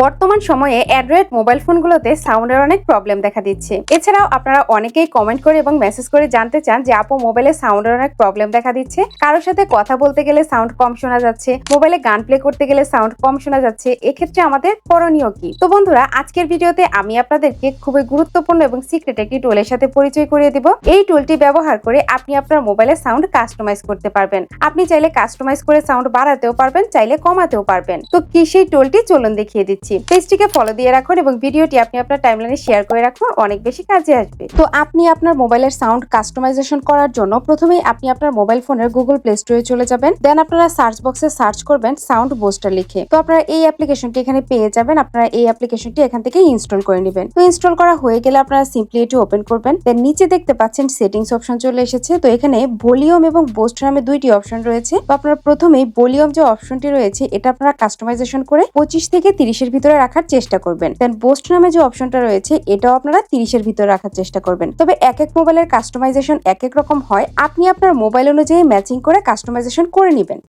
বর্তমান সময়ে Android mobile ফোনগুলোতে সাউন্ডের অনেক প্রবলেম দেখা দিচ্ছে। এছাড়াও আপনারা অনেকেই কমেন্ট করে এবং মেসেজ করে জানতে চান যে, আপু, মোবাইলে সাউন্ডের অনেক প্রবলেম দেখা দিচ্ছে? কারোর সাথে কথা বলতে গেলে সাউন্ড কম শোনা যাচ্ছে। মোবাইলে গান প্লে করতে গেলে সাউন্ড কম শোনা যাচ্ছে। এক্ষেত্রে আমাদের করণীয় কি? তো বন্ধুরা, আজকের ভিডিওতে আমি আপনাদেরকে খুবই গুরুত্বপূর্ণ এবং সিক্রেট একটি টুলের সাথে পরিচয় করিয়ে দিব। এই টুলটি ব্যবহার করে আপনি আপনার মোবাইলের সাউন্ড কাস্টমাইজ করতে পারবেন। আপনি চাইলে কাস্টমাইজ করে সাউন্ড বাড়াতেও পারবেন, চাইলে কমাতেও পারবেন। তো কি সেই টুলটি চলুন দেখিয়ে দিচ্ছি। পেজটিকে ফলো দিয়ে রাখুন এবং ভিডিওটি আপনি আপনার টাইমলাইনে শেয়ার করে রাখুন, অনেক বেশি কাজে আসবে। তো আপনি আপনার মোবাইলের সাউন্ড কাস্টমাইজেশন করার জন্য প্রথমেই আপনি আপনার মোবাইল ফোনের গুগল প্লে স্টোরে চলে যাবেন দেন আপনারা সার্চ বক্সে সার্চ করবেন সাউন্ড বুস্টার লিখে। তো আপনারা এই অ্যাপ্লিকেশনটি এখানে পেয়ে যাবেন, আপনারা এই অ্যাপ্লিকেশনটি এখান থেকে ইনস্টল করে নেবেন। তো ইনস্টল করা হয়ে গেলে আপনারা সিম্পলি এটি ওপেন করবেন দেন নিচে দেখতে পাচ্ছেন সেটিংস অপশন চলে এসেছে। তো এখানে ভলিউম এবং বুস্ট নামে দুইটি অপশন রয়েছে। তো আপনারা প্রথমেই ভলিউম যে অপশনটি রয়েছে, এটা আপনারা কাস্টমাইজেশন করে পঁচিশ থেকে তিরিশের ভিতরে রাখার চেষ্টা করবেন। দেন বোস্ট নামে যে অপশনটা রয়েছে, এটাও আপনারা তিরিশের ভিতরে রাখার চেষ্টা করবেন। তবে এক এক মোবাইলের কাস্টমাইজেশন এক এক রকম হয়। আপনি আপনার মোবাইল অনুযায়ী ম্যাচিং করে কাস্টমাইজেশন করে নেবেন।